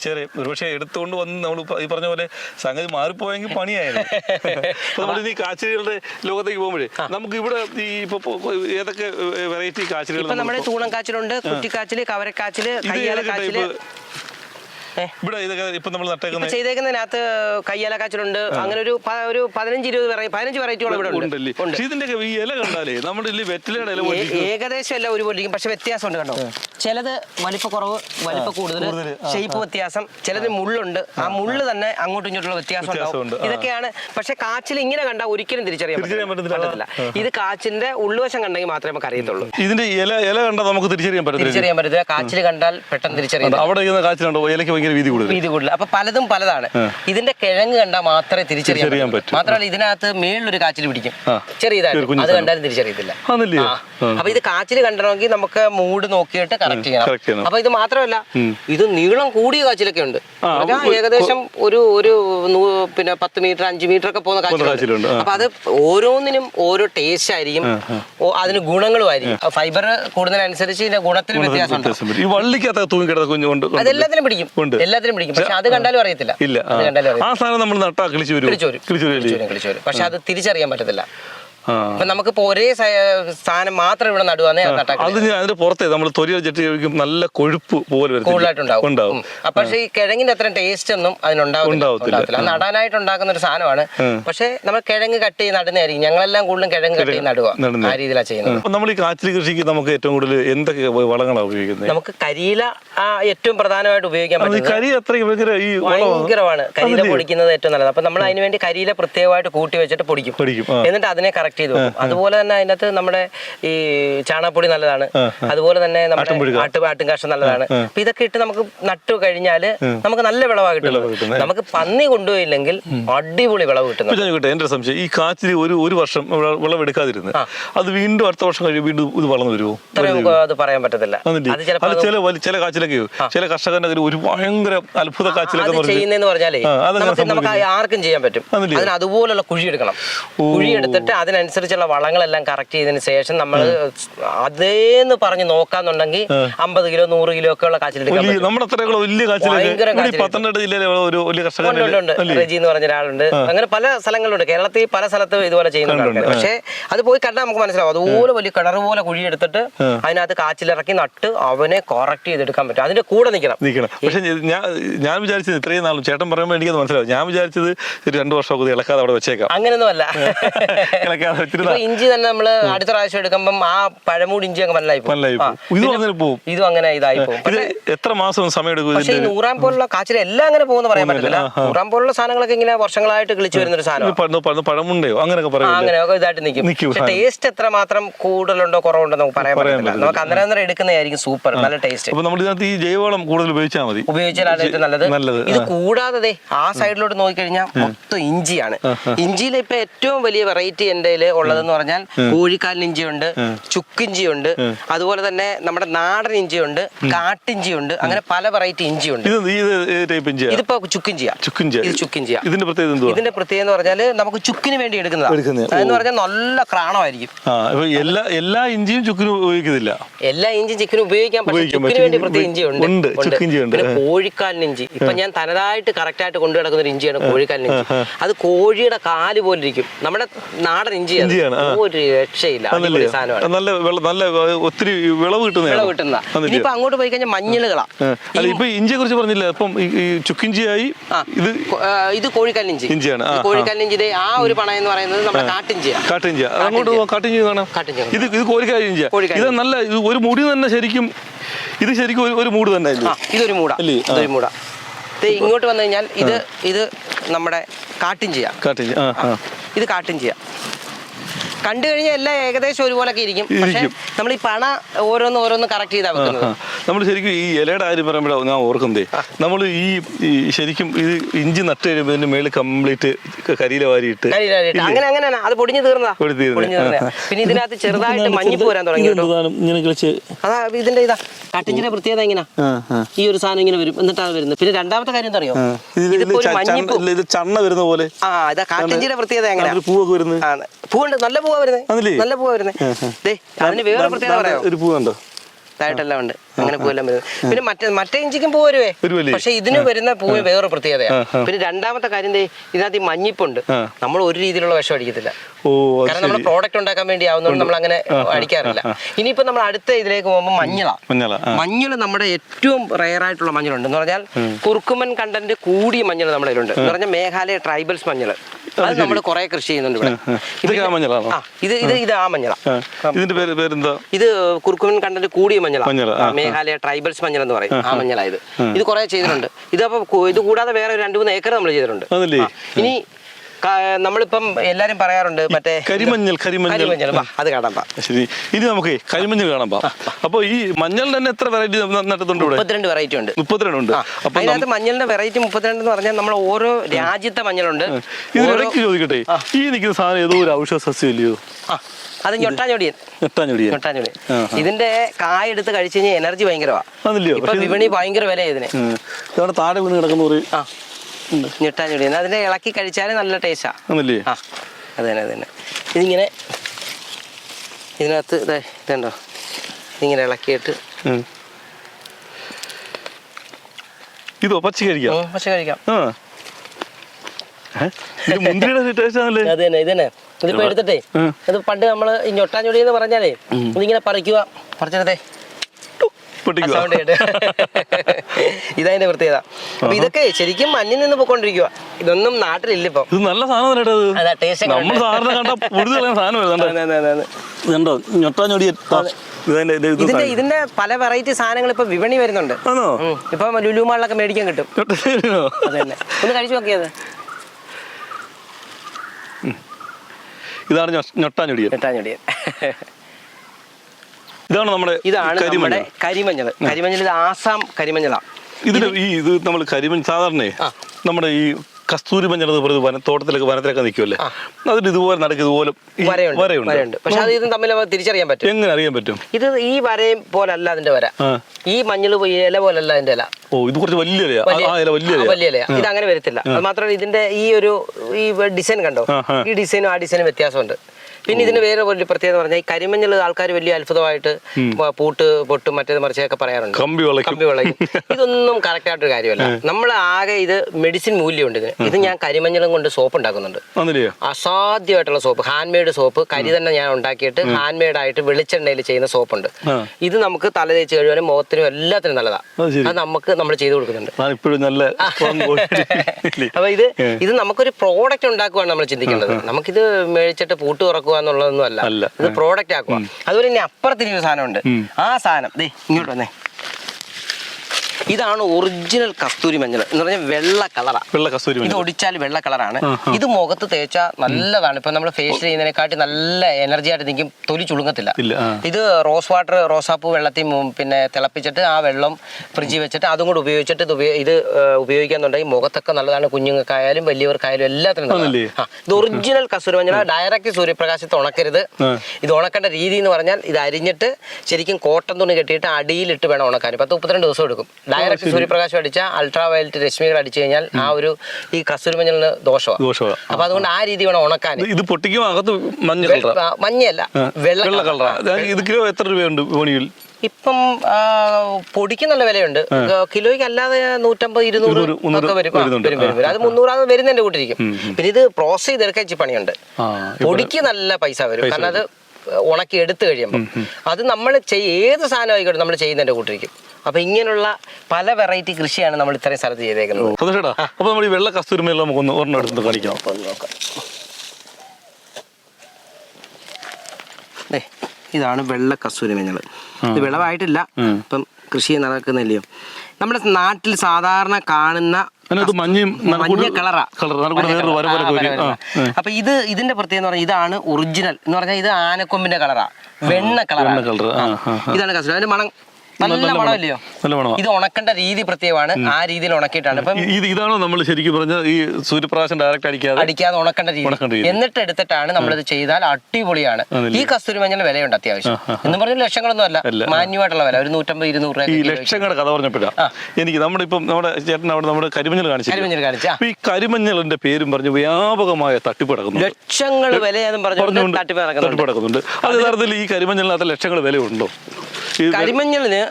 ചെറിയ ഒരു ഒരുപക്ഷെ എടുത്തുകൊണ്ട് വന്ന് നമ്മൾ ഈ പറഞ്ഞ പോലെ സംഗതി മാറിപ്പോയെങ്കിൽ പണിയായിരുന്നു. നമ്മൾ ഇനി കാച്ചിലുകളുടെ ലോകത്തേക്ക് പോകുമ്പോഴേ നമുക്ക് ഇവിടെ ഈ ഇപ്പോൾ ഏതൊക്കെ വെറൈറ്റി കാച്ചിലുകൾ നമ്മുടെ ചൂണക്കാച്ചിലുണ്ട് കുറ്റിക്കാച്ചിൽ കവരക്കാച്ചിൽ കയ്യാലക്കാച്ചിൽ? ഇവിടെ ഇപ്പം നമ്മൾ ചെയ്തേക്കുന്നതിനകത്ത് കയ്യാലക്കാച്ചിലുണ്ട് അങ്ങനെ ഒരു ഒരു പതിനഞ്ച് ഇരുപത് വെറൈറ്റി പതിനഞ്ച് വെറൈറ്റികളും ഇവിടെ ഉണ്ട്. ഉണ്ടല്ലേ? പക്ഷേ ഇതിന്റെ ഈ ഇല കണ്ടാലേ നമ്മുടെ ഇതിൽ വെറ്റിലയുടെ ഇല ഏകദേശം എല്ലാം ഒരുപോലെ ഇരിക്കും പക്ഷെ വ്യത്യാസമുണ്ട് കണ്ടോ? ചിലത് വലിപ്പ കുറവ് വലിപ്പ കൂടുതൽ ഷേപ്പ് വ്യത്യാസം ചിലത് മുള്ളുണ്ട്. ആ മുള്ള് തന്നെ അങ്ങോട്ടും ഇങ്ങോട്ടുള്ള വ്യത്യാസം ഉണ്ടാവും വ്യത്യാസമുണ്ട്, ആ. ഇതൊക്കെയാണ്. പക്ഷെ കാച്ചിൽ ഇങ്ങനെ കണ്ടാൽ ഒരിക്കലും തിരിച്ചറിയാൻ തിരിച്ചറിയാൻ പറ്റില്ല പറ്റത്തില്ല. പറ്റത്തില്ല ഇത് കാച്ചിന്റെ ഉള്ളുവശം കണ്ടെങ്കിൽ മാത്രമേ നമുക്ക് അറിയത്തുള്ളൂ. ഇതിന്റെ ഇല ഇല കണ്ടാൽ നമുക്ക് തിരിച്ചറിയാൻ പറ്റത്തില്ല. തിരിച്ചറിയാൻ പറ്റത്തില്ല. കാച്ചിൽ കണ്ടാൽ പെട്ടെന്ന് തിരിച്ചറിയാം അവിടെ ഇരിക്കുന്ന കാച്ചിലുണ്ടോ? ഇലയ്ക്ക് ഭയങ്കര വീതി കൂടുതൽ. വീതി കൂടുതൽ. അപ്പൊ പലതും പലതാണ്. ഇതിന്റെ കിഴങ്ങ് കണ്ടാൽ മാത്രമേ തിരിച്ചറിയാൻ പറ്റൂ. മാത്രമല്ല ഇതിനകത്ത് മേളിലൊരു കാച്ചിൽ പിടിക്കും. ആ. ചെറിയതായിട്ട്. അത് കണ്ടാലും തിരിച്ചറിയത്തില്ല. അപ്പൊ ഇത് കാച്ചിൽ കണ്ടണമെങ്കിൽ നമുക്ക് മൂഡ് നോക്കിയിട്ട് കറക്റ്റ് ചെയ്യണം. അപ്പൊ ഇത് മാത്രമല്ല ഇത് നീളം കൂടിയ കാച്ചിലൊക്കെ ഉണ്ട്. ഏകദേശം ഒരു ഒരു പിന്നെ പത്ത് മീറ്റർ അഞ്ച് മീറ്റർ ഒക്കെ പോകുന്ന കാച്ചിലുണ്ട്, അപ്പൊ അത് ഓരോന്നിനും ഓരോ ടേസ്റ്റ് ആയിരിക്കും. അതിന് ഗുണങ്ങളും ആയിരിക്കും. ഫൈബർ കൂടുന്നതിനനുസരിച്ച് ഇതിന്റെ ഗുണത്തിന് വ്യത്യാസം ഈ വള്ളിക്കകത്ത് തൂങ്ങി കിടക്കുന്ന അതെല്ലാത്തിനും പിടിക്കും. ഉണ്ട്. എല്ലാത്തിനും പിടിക്കും. പക്ഷെ അത് കണ്ടാലും അറിയത്തില്ല. ഇല്ല. ആ. സാധനം നമ്മൾ നട്ടാ കിളിച്ചു വരും കിളിച്ചു. പക്ഷെ അത് തിരിച്ചറിയാൻ പറ്റത്തില്ല. അപ്പൊ നമുക്കിപ്പോ ഒരേ സാധനം മാത്രം ഇവിടെ നടുവാന്നേ അത് അതിന്റെ പുറത്തെ നമ്മൾ തൊരി ചെട്ടി കഴിക്കും നല്ല കൊഴുപ്പ് പോലെ ഉണ്ടാവും. പക്ഷേ ഈ കിഴങ്ങിന്റെ അത്ര ടേസ്റ്റ് ഒന്നും അതിനുണ്ടാവത്തില്ല. ഉണ്ടാവത്തില്ല. ഉണ്ടാവത്തില്ല. അത് നടാനായിട്ട് ഉണ്ടാക്കുന്ന ഒരു സാധനമാണ്. പക്ഷെ നമ്മൾ കിഴങ്ങ് കട്ട് ചെയ്ത് നടുന്നതായിരിക്കും. ഞങ്ങളെല്ലാം കൂടുതലും കിഴങ്ങ് കട്ട് ചെയ്ത് നടുക ആ രീതിയിലാണ് ചെയ്യുന്നത്. നമ്മൾ ഈ കാച്ചിൽ കൃഷിക്ക് നമുക്ക് ഏറ്റവും കൂടുതൽ എന്തൊക്കെ വളങ്ങളാണ് ഉപയോഗിക്കുന്നത്? നമുക്ക് കരിയില ഏറ്റവും പ്രധാനമായിട്ട് ഉപയോഗിക്കാൻ പറ്റും പറ്റുന്നത് ഭയങ്കരമാണ്. കരിയില? പൊടിക്കുന്നത് ഏറ്റവും നല്ലത്. അപ്പൊ നമ്മൾ അതിനുവേണ്ടി കരിയില പ്രത്യേകമായിട്ട് കൂട്ടി വെച്ചിട്ട് പൊടിക്കും, എന്നിട്ട് അതിനെ കറക്റ്റ് ചെയ്ത് വെക്കും. അതുപോലെ തന്നെ അതിനകത്ത് നമ്മുടെ ഈ ചാണകപ്പൊടി നല്ലതാണ്. അതുപോലെ തന്നെ നമ്മുടെ ആട്ടു ആട്ടും ആട്ടുംകാഷ്ടം നല്ലതാണ്. അപ്പൊ ഇതൊക്കെ ഇട്ട് നമുക്ക് നട്ടു കഴിഞ്ഞാൽ നമുക്ക് നല്ല വിളവാ കിട്ടും കിട്ടുന്നത്. നമുക്ക് പന്നി കൊണ്ടുപോയില്ലെങ്കിൽ അടിപൊളി വിളവ് കിട്ടുന്നത്. ഞാൻ എന്റെ സംശയം. ഈ കാച്ചിൽ ഒരു ഒരു വർഷം വിളവ് വിളവെടുക്കാതിരുന്ന് അത് വീണ്ടും അടുത്ത വർഷം കഴിയും വീണ്ടും ഇത് വളർന്നു വരുമോ? അത് പറയാൻ പറ്റത്തില്ല? അത് ചില ചില കാച്ചിലൊക്കെയോ ചില കർഷകന്റെ ഒരു ഭയങ്കര അത്ഭുത കാച്ചിലൊക്കെ ചെയ്യുന്നതെന്ന് പറഞ്ഞാലേ നമുക്ക് ആർക്കും ചെയ്യാൻ പറ്റും. അതിനെ അതിന് അതുപോലുള്ള കുഴി എടുക്കണം. കുഴി എടുത്തിട്ട് അതിനനുസരിച്ചുള്ള വളങ്ങളെല്ലാം കറക്റ്റ് ചെയ്തതിന് ശേഷം നമ്മൾ അതേന്ന് പറഞ്ഞ് നോക്കാന്നുണ്ടെങ്കിൽ അമ്പത് കിലോ നൂറ് കിലോ ഒക്കെ ഉള്ള കാച്ചിലെടുക്കാം നമ്മുടെ വലിയ പത്തനംതിട്ട ജില്ലയിലെ ഒരു വലിയ. റെജി എന്ന് പറഞ്ഞ ഒരാളുണ്ട്. അങ്ങനെ പല സ്ഥലങ്ങളുണ്ട്. കേരളത്തിൽ പല സ്ഥലത്തും ഇതുപോലെ ചെയ്യുന്നുണ്ട് പക്ഷെ അത് പോയി കണ്ടാൽ നമുക്ക് മനസ്സിലാവും. അതുപോലെ വലിയ കിണർ പോലെ കുഴി എടുത്തിട്ട് അതിനകത്ത് കാച്ചിലിറക്കി നട്ട് അവനെ കറക്റ്റ് ചെയ്തെടുക്കാൻ പറ്റും. അതിന്റെ കൂടെ നിൽക്കണം നിൽക്കണം പക്ഷെ ഞാൻ ഞാൻ വിചാരിച്ചത് ഇത്രയും നാളും ചേട്ടൻ പറയുമ്പോൾ എനിക്കത് മനസ്സിലാവും. ഞാൻ വിചാരിച്ചത് ഒരു രണ്ടു വർഷമൊക്കെ ഇളക്കാതെ അവിടെ വെച്ചേക്കാം. അങ്ങനെയൊന്നുമല്ല ഇളക്കാതെ ഇഞ്ചി തന്നെ നമ്മൾ അടുത്ത പ്രാവശ്യം എടുക്കുമ്പോൾ ആ പഴമൂട് ഇഞ്ചി അങ്ങ് മല്ലായി പോകും. ഇതും അങ്ങനെ. ഇതായി പോകും. എത്ര മാസം സമയം എടുക്കും പക്ഷേ ഈ നൂറാം പോലുള്ള കാച്ചിൽ എല്ലാം അങ്ങനെ പോകുന്ന പറയാൻ പറ്റില്ല പറ്റത്തില്ല. നൂറാം പോലുള്ള സാധനങ്ങളൊക്കെ ഇങ്ങനെ വർഷങ്ങളായിട്ട് കിളിച്ചു വരുന്ന ഒരു സാധനം പഴമുണ്ടയോ? അങ്ങനെയൊക്കെ അങ്ങനെയൊക്കെ ഇതായിട്ട് നിൽക്കും. ടേസ്റ്റ് എത്ര മാത്രം കൂടുതലുണ്ടോ കുറവുണ്ടോ നമുക്ക് പറയാൻ പറ്റില്ല. നമുക്ക് അന്നേരം അന്നേരം എടുക്കുന്നതായിരിക്കും സൂപ്പർ നല്ല ടേസ്റ്റ് അപ്പൊ നമ്മൾ ഇതിനകത്ത് ഈ ജൈവവളം കൂടുതൽ ഉപയോഗിച്ചാൽ മതി. ഉപയോഗിച്ചാൽ നല്ലത്. നല്ലത്, ഇത് കൂടാതെ ആ സൈഡിലോട്ട് നോക്കിക്കഴിഞ്ഞാൽ മൊത്തം ഇഞ്ചിയാണ്. ഇഞ്ചിയിൽ ഇപ്പൊ ഏറ്റവും വലിയ വെറൈറ്റി എന്റെ ഉള്ളതെന്ന് പറഞ്ഞാൽ കോഴിക്കാൽ ഇഞ്ചിയുണ്ട് ചുക്കിഞ്ചിയുണ്ട് അതുപോലെ തന്നെ നമ്മുടെ നാടൻ ഇഞ്ചിയുണ്ട് കാട്ടിഞ്ചിയുണ്ട് അങ്ങനെ പല വെറൈറ്റി ഇഞ്ചിയുണ്ട്. ഇതിപ്പോ ചുക്കിഞ്ചിയാ. ചുക്കിഞ്ചി ഇത് ചുക്കിഞ്ചിയാ. ഇതിന്റെ പ്രത്യേകത ഇതിന്റെ പ്രത്യേകത എന്ന് പറഞ്ഞാൽ നമുക്ക് ചുക്കിന് വേണ്ടി എടുക്കുന്നതാണ് എന്ന് പറഞ്ഞാൽ നല്ല ക്രാണമായിരിക്കും. എല്ലാ എല്ലാ ഇഞ്ചിയും ചുക്കിന് ഉപയോഗിക്കുന്നില്ല? എല്ലാ ഇഞ്ചിയും ചിക്കനും ഉപയോഗിക്കാൻ ചുക്കിന് വേണ്ടി പ്രത്യേക ഇഞ്ചി ഉണ്ട്. പിന്നെ കോഴിക്കാലിന് ഇഞ്ചി ഇപ്പൊ ഞാൻ തനതായിട്ട് കറക്റ്റ് ആയിട്ട് കൊണ്ടു കിടക്കുന്ന ഒരു ഇഞ്ചിയാണ് കോഴിക്കാലിന് ഇഞ്ചി അത് കോഴിയുടെ കാൽ പോലെ ഇരിക്കും നമ്മുടെ നാടൻ ഇഞ്ചി ഇഞ്ചിയാണ്. ഒരു രക്ഷയില്ല. നല്ല നല്ല ഒത്തിരി വിളവ് കിട്ടുന്ന കിട്ടുന്ന ഇനിയിപ്പോ അങ്ങോട്ട് പോയി കഴിഞ്ഞാൽ മഞ്ഞളുകളാ. അല്ല ഇപ്പൊ ഇഞ്ചിയെ കുറിച്ച് പറഞ്ഞില്ല? അപ്പം ഈ- ചുക്കിഞ്ചിയായി. ഇത് ഇത് കോഴിക്കല്ലിഞ്ചി. ഇഞ്ചിയാണ്, കോഴിക്കല്ലിഞ്ചിയുടെ ആ ഒരു പണ എന്ന് പറയുന്നത് നമ്മുടെ കാട്ടിഞ്ചിയാണ് കാട്ടിഞ്ചി അത് അങ്ങോട്ട് കാട്ടിഞ്ചി കാണാം. കാട്ടിഞ്ചി ഇത് ഇത് കോരിക്കായ ഇഞ്ചിയ ഇത് നല്ല ഇത് ഒരു മുടി തന്നെ ശരിക്കും ഇത് ശരിക്കും ഒരു- മൂട് തന്നെ ഇതൊരു മൂടാ. ഇതൊരു മൂടാ. ഇങ്ങോട്ട് വന്നു കഴിഞ്ഞാൽ ഇത് ഇത് നമ്മുടെ കാട്ടിഞ്ചിയാ. കാട്ടിഞ്ചി ഇത് കാട്ടിഞ്ചിയാ. കണ്ടു കഴിഞ്ഞാൽ എല്ലാം ഏകദേശം ഒരുപോലൊക്കെ ഇരിക്കും. പക്ഷേ നമ്മൾ ഈ പണ ഓരോന്ന് ഓരോന്ന് കറക്റ്റ് ചെയ്താ വെക്കുന്നത്. നമ്മൾ ശരിക്കും ഈ ഇലയുടെ കാര്യം പറയുമ്പോഴാണ് ഞാൻ ഓർക്കുന്നതേ. നമ്മൾ ഈ ശരിക്കും ഇത് ഇഞ്ചി നട്ട് കഴിയുമ്പോൾ ഇതിന്റെ മേളിൽ കംപ്ലീറ്റ് കരിയില വാരിയിട്ട് അങ്ങനെ അങ്ങനെ അത് പൊടിഞ്ഞു തീർന്നതാ. പിന്നെ ഇതിനകത്ത് ചെറുതായിട്ട് മഞ്ഞിപ്പ് വരാൻ തുടങ്ങി അതാ ഇതിന്റെ ഇതാ. കട്ടിഞ്ചിന്റെ പ്രത്യേകത ഇങ്ങനെ. ഈ ഒരു സാധനം ഇങ്ങനെ വരും. എന്നിട്ടാണ് വരുന്നത്. പിന്നെ രണ്ടാമത്തെ കാര്യം എന്താ അറിയോ ചണ്ണ വരുന്ന പോലെ. ആ ഇതാ കാട്ടിഞ്ചിയുടെ പ്രത്യേകത എങ്ങനെ പൂവൊക്കെ വരുന്നത്. പൂവുണ്ട്. നല്ല പൂവാ വരുന്നത് നല്ല പൂവാ വരുന്നത് ദേ അതിന് വേറെ പ്രത്യേകത പറയാം ഒരു പൂവുണ്ടോ? ഇതായിട്ടെല്ലാം ഉണ്ട്. അങ്ങനെ പൂവെല്ലാം വരുന്നത്. പിന്നെ മറ്റേ മറ്റേ ഇഞ്ചിക്കും പൂ വരുവേ? പക്ഷെ ഇതിന് വരുന്ന പൂവ് വേറെ പ്രത്യേകതയാണ് പിന്നെ രണ്ടാമത്തെ കാര്യം ഇതിനകത്ത് ഈ മഞ്ഞിപ്പുണ്ട്. നമ്മൾ ഒരു രീതിയിലുള്ള വിഷം അടിക്കത്തില്ല. ഓ കാരണം നമ്മൾ പ്രോഡക്റ്റ് ഉണ്ടാക്കാൻ വേണ്ടി ആവുന്നതുകൊണ്ട് നമ്മൾ അങ്ങനെ അടിക്കാറില്ല. ഇനിയിപ്പോ നമ്മൾ അടുത്ത ഇതിലേക്ക് പോകുമ്പോൾ മഞ്ഞളാ. മഞ്ഞൾ നമ്മുടെ ഏറ്റവും റയർ ആയിട്ടുള്ള മഞ്ഞളുണ്ട്. എന്ന് പറഞ്ഞാൽ കുറുക്കുമൻ കണ്ടന്റ് കൂടിയ മഞ്ഞൾ നമ്മുടെ കയ്യിലുണ്ട്. എന്ന് പറഞ്ഞാൽ മേഘാലയ ട്രൈബൽസ് മഞ്ഞൾ അത് നമ്മൾ കുറെ കൃഷി ചെയ്യുന്നുണ്ട് ഇവിടെ. ഇത് ഇത് ഇത് ആ മഞ്ഞള. ഇതിന്റെ പേര് പേരെന്താ? ഇത് കുറുക്കുമൻ കണ്ടന്റ് കൂടിയ മഞ്ഞള. മേഘാലയ ട്രൈബൽസ് മഞ്ഞൾ എന്ന് പറയും. ആ മഞ്ഞളായത് ഇത്. ഇത് കുറെ ചെയ്തിട്ടുണ്ട്. ഇതപ്പോ കു- ഇത് കൂടാതെ വേറെ രണ്ട് മൂന്ന് ഏക്കർ നമ്മൾ ചെയ്തിട്ടുണ്ട്. ഇനി നമ്മളിപ്പം എല്ലാരും പറയാറുണ്ട് മറ്റേ കരിമഞ്ഞൾ കരിമഞ്ഞൾ. അത് കാണാം ശരി. ഇനി നമുക്ക് കരിമഞ്ഞൾ കാണാൻ പാ അപ്പൊ ഈ മഞ്ഞൾ തന്നെ എത്ര വെറൈറ്റി നട്ടിട്ടുണ്ട് മുപ്പത്തിരണ്ട് വെറൈറ്റി ഉണ്ട്. മുപ്പത്തിരണ്ട് ഉണ്ട്. അപ്പൊ അതിനകത്ത് മഞ്ഞളിന്റെ വെറൈറ്റി മുപ്പത്തിരണ്ട് എന്ന് പറഞ്ഞാൽ നമ്മൾ ഓരോ രാജ്യത്തെ മഞ്ഞളുണ്ട്. ഇത് ഓരോ- ഇടയ്ക്ക് ചോദിക്കട്ടെ. ഈ നിൽക്കുന്ന സാധനം ഏതോ ഒരു ഔഷധ സസ്യം ഇല്ലയോ അത് ഞൊട്ടാഞ്ഞൊടിയൻ. ഞൊട്ടാഞ്ഞൊടിയൻ. ഇതിന്റെ കായ എടുത്ത് കഴിച്ചു കഴിഞ്ഞാൽ എനർജി ഭയങ്കരമാണ് വിപണി ഭയങ്കര വില ഇതിന്. താഴെ വീണ് കിടക്കുന്ന ഒരു ആ ഞൊട്ടാഞ്ഞൊടിയൻ അതിനെ ഇളക്കി കഴിച്ചാൽ നല്ല ടേസ്റ്റാ ആ. അത് തന്നെ അത് തന്നെ ഇതിങ്ങനെ ഇതിനകത്ത് ഇതേ ഇതുണ്ടോ? ഇതിങ്ങനെ ഇളക്കിയിട്ട്. ഇതോ പച്ച കഴിക്കാം? പച്ച കഴിക്കാം. അത് തന്നെ ഇത് തന്നെ. ഇതിപ്പോ എടുത്തിട്ടേ. ഇത് പണ്ട് നമ്മൾ ഈ ഞൊട്ടാഞ്ഞൊടി എന്ന് പറഞ്ഞാലേ ഇതിങ്ങനെ പറിക്കുക. പറിച്ചെടുത്തേ സൗണ്ട് കേട്ട്. ഇതതിന്റെ പ്രത്യേകത. അപ്പൊ ഇതൊക്കെ ശരിക്കും മഞ്ഞിൽ നിന്ന് പോയിക്കൊണ്ടിരിക്കുക ഇതൊന്നും നാട്ടിലില്ല ഇപ്പൊ. ഇത് നല്ല സാധനം കേട്ടോ ഇത്. അതാ ടേസ്റ്റ് നമ്മൾ സാറിന് കണ്ട പൊടുതി കളയുന്ന സാധനം വരുന്നുണ്ട് കണ്ടോ? ഞൊട്ടാഞ്ഞൊടി ഇതിന്റെ ഇത്. ഇത് ഇതിന്റെ പല വെറൈറ്റി സാധനങ്ങൾ ഇപ്പൊ വിപണി വരുന്നുണ്ട്. ഇപ്പൊ ലുലുമാളിലൊക്കെ മേടിക്കാൻ കിട്ടും. ഒന്ന് കഴിച്ചു നോക്കിയത് ഇതാണ് ഞൊട്ടാഞ്ഞൊടിയൻ ഞൊട്ടാഞ്ഞൊടിയൻ ഇതാണ് നമ്മുടെ ഇതാണ് നമ്മുടെ കരിമഞ്ഞൾ. കരിമഞ്ഞൾ. ഇത് ആസാം കരിമഞ്ഞളാ. ഇതിന് ഈ ഇത് നമ്മൾ കരിമൻ സാധാരണ നമ്മുടെ ഈ കസ്തൂരി മഞ്ഞൾ എന്ന് പറയുന്നത് വന തോട്ടത്തിലൊക്കെ വനത്തിലൊക്കെ നിൽക്കുമല്ലേ. അതിന് ഇതുപോലെ നടക്കും ഇതുപോലെ വരയുണ്ട് പക്ഷെ അത് ഇതും തമ്മിൽ തിരിച്ചറിയാൻ പറ്റും. എങ്ങനെ അറിയാൻ പറ്റും? ഇത് ഈ വരയും അല്ല അതിന്റെ വര. ഈ മഞ്ഞൾ ഇല പോലല്ല അതിന്റെ ഇല. ഓ ഇത് കുറച്ച് വലിയ ഇല വലിയ ഇലയാ? ഇത് അങ്ങനെ വരത്തില്ല. അത് മാത്രമല്ല ഇതിന്റെ ഈ ഒരു ഈ ഡിസൈൻ കണ്ടോ. ഈ ഡിസൈനും ആ ഡിസൈനും വ്യത്യാസമുണ്ട്. പിന്നെ ഇതിന് വേറെ ഒരു പ്രത്യേകത പറഞ്ഞാൽ ഈ കരിമഞ്ഞൾ ആൾക്കാർ വലിയ അത്ഭുതമായിട്ട് പൂട്ട് പൊട്ടും മറ്റേത് മറിച്ചൊക്കെ പറയാറുണ്ട്. കമ്പി കമ്പി വിളയും ഇതൊന്നും കറക്റ്റ് ആയിട്ടൊരു കാര്യമല്ല നമ്മൾ ആകെ ഇത് മെഡിസിൻ മൂല്യമുണ്ട് ഇതിന്. ഇത് ഞാൻ കരിമഞ്ഞളും കൊണ്ട് സോപ്പ് ഉണ്ടാക്കുന്നുണ്ട്. അസാധ്യമായിട്ടുള്ള സോപ്പ് ഹാൻഡ് മെയ്ഡ് സോപ്പ് കരി തന്നെ ഞാൻ ഉണ്ടാക്കിയിട്ട് ഹാൻഡ് മെയ്ഡ് ആയിട്ട് വെളിച്ചെണ്ണയിൽ ചെയ്യുന്ന സോപ്പുണ്ട് ഉണ്ട്. ഇത് നമുക്ക് തല തേച്ച് കഴുകാനും മുഖത്തിനും എല്ലാത്തിനും നല്ലതാണ് അത് നമുക്ക് നമ്മൾ ചെയ്തു കൊടുക്കുന്നുണ്ട്. നല്ല? അപ്പൊ ഇത് ഇത് നമുക്കൊരു പ്രോഡക്റ്റ് ഉണ്ടാക്കുവാണ് നമ്മൾ ചിന്തിക്കേണ്ടത്. നമുക്കിത് മേടിച്ചിട്ട് പൂട്ട് തുറക്കുക എന്നുള്ളതൊന്നും അല്ല. ഇത് പ്രോഡക്റ്റ് ആക്കുക. അതുപോലെ ഇനി ഒരു സാധനമുണ്ട്. ഉണ്ട് ആ സാധനം. ദേ ഇങ്ങോട്ട് വന്നേ. ഇതാണ് ഒറിജിനൽ കസ്തൂരി മഞ്ഞൾ എന്ന് പറഞ്ഞാൽ വെള്ള കളറാണ് വെള്ള കസ്തൂരി ഇത് ഒടിച്ചാൽ വെള്ള കളറാണ്. ഇത് മുഖത്ത് തേച്ചാൽ നല്ലതാണ്. ഇപ്പൊ നമ്മൾ ഫേസ് ചെയ്യുന്നതിനെക്കാട്ടി നല്ല എനർജി ആയിട്ട് നിൽക്കും തൊലി ചുളുങ്ങത്തില്ല. ഇത് റോസ് വാട്ടർ റോസാപ്പൂ വെള്ളത്തിൽ പിന്നെ തിളപ്പിച്ചിട്ട് ആ വെള്ളം ഫ്രിഡ്ജിൽ വെച്ചിട്ട് അതും കൂടെ ഉപയോഗിച്ചിട്ട് ഇത് ഇത് ഉപയോഗിക്കാന്നുണ്ടെങ്കിൽ മുഖത്തൊക്കെ നല്ലതാണ്. കുഞ്ഞുങ്ങൾക്കായാലും വലിയവർക്കായാലും എല്ലാത്തിനും ഇത് ഒറിജിനൽ കസൂരി മഞ്ഞൾ ഡയറക്റ്റ് സൂര്യപ്രകാശത്ത് ഉണക്കരുത്. ഇത് ഉണക്കേണ്ട രീതി എന്ന് പറഞ്ഞാൽ ഇത് അരിഞ്ഞിട്ട് ശരിക്കും കോട്ടൺ തുണി കെട്ടിയിട്ട് അടിയിലിട്ട് വേണം ഉണക്കാൻ. പത്ത് മുപ്പത്തിരണ്ട് ദിവസം എടുക്കും. ഡയറക്റ്റ് സൂര്യപ്രകാശം അടിച്ചാൽ അൾട്രാ വയലറ്റ് രശ്മികൾ അടിച്ചു കഴിഞ്ഞാൽ ആ ഒരു ഈ കസൂരി മഞ്ഞളിന് ദോഷമാണ് ദോഷമാണ് അപ്പൊ അതുകൊണ്ട് ആ രീതി വേണം ഉണക്കാൻ. ഇത് പൊട്ടിക്കും അകത്ത് മഞ്ഞ മഞ്ഞയല്ല വെള്ള കളറാണ് ഇത് കിലോ എത്ര രൂപയുണ്ട് വിപണിയിൽ ഇപ്പം പൊടിക്കുന്നുള്ള പൊടിക്ക് നല്ല വിലയുണ്ട്. കിലോയ്ക്ക് അല്ലാതെ നൂറ്റമ്പത് ഇരുന്നൂറ് ഒക്കെ വരും. വരും വരും. അത് മുന്നൂറാന്ന് വരുന്നതിന്റെ കൂട്ടിരിക്കും. പിന്നെ ഇത് പ്രോസസ് ചെയ്തെടുക്കാൻ ഇച്ചിരി പണിയുണ്ട്. പൊടിക്ക് നല്ല പൈസ വരും. കാരണം അത് ഉണക്കി എടുത്തു കഴിയുമ്പോൾ അത് നമ്മൾ ഏത് സാധനം ആയിക്കോട്ടെ നമ്മൾ ചെയ്യുന്നതിന്റെ കൂട്ടിരിക്കും. അപ്പൊ ഇങ്ങനെയുള്ള പല വെറൈറ്റി കൃഷിയാണ് നമ്മൾ ഇത്രയും സ്ഥലത്ത് ചെയ്തേക്കുന്നത്. സന്തോഷേട്ടാ അപ്പൊ നമ്മൾ ഈ വെള്ള കസ്തൂരിമയെല്ലാം നമുക്കൊന്ന് ഒരെണ്ണം എടുത്ത് കാണിക്കാം. നോക്കാം. ഇതാണ് വെള്ള കസ്തൂരി മഞ്ഞൾ. ഇത് വിളവായിട്ടില്ല. ഇപ്പം കൃഷി നടക്കുന്നില്ലയോ നമ്മുടെ നാട്ടിൽ സാധാരണ കാണുന്ന മഞ്ഞ കളറാ. അപ്പൊ ഇത് ഇതിന്റെ പ്രത്യേകത പറഞ്ഞാൽ ഇതാണ് ഒറിജിനൽ. എന്ന് പറഞ്ഞാൽ ഇത് ആനക്കൊമ്പിന്റെ കളറാ. വെണ്ണ കളറാ. കളർ ആ. ആ ആ. ഇതാണ് കസ്തൂരി. അതിന്റെ മണം നല്ല മണമല്ലയോ നല്ല മണമാ. ഇത് ഉണക്കേണ്ട രീതി പ്രത്യേകമാണ്. ആ രീതിയിൽ ഉണക്കിയിട്ടാണ്. ഇപ്പം ഇത് ഇതാണോ നമ്മൾ ശരിക്കും പറഞ്ഞ ഈ സൂര്യപ്രകാശം ഡയറക്റ്റ് അടിക്കാതെ അടിക്കാതെ ഉണക്കേണ്ട രീതി. എന്നിട്ട് എടുത്തിട്ടാണ് നമ്മളിത് ചെയ്താൽ അടിപൊളിയാണ്. ഈ കസ്തൂരി മഞ്ഞൾ വിലയുണ്ട് അത്യാവശ്യം. എന്ന് പറഞ്ഞ ലക്ഷങ്ങളൊന്നും അല്ല. മാന്യമായിട്ടുള്ള വില. ഒരു നൂറ്റമ്പത് ഇരുന്നൂറ് ഈ ലക്ഷങ്ങളുടെ കഥ പറഞ്ഞപ്പോഴാ. എനിക്ക് നമ്മുടെ ഇപ്പം നമ്മുടെ ചേട്ടൻ അവിടെ നമ്മുടെ കരിമഞ്ഞൾ കാണിച്ചു കരിമഞ്ഞൾ കാണിച്ചാ ഈ കരിമഞ്ഞളിന്റെ പേരും പറഞ്ഞു വ്യാപകമായ തട്ടിപ്പ് നടക്കുന്നു ലക്ഷങ്ങൾ വില തട്ടിപ്പ് നടക്കുന്നുണ്ട്. അത് യഥാർത്ഥത്തിൽ ഈ കരിമഞ്ഞളിനകത്ത് ലക്ഷങ്ങൾ വിലയുണ്ടോ? കരിമഞ്ഞളിന്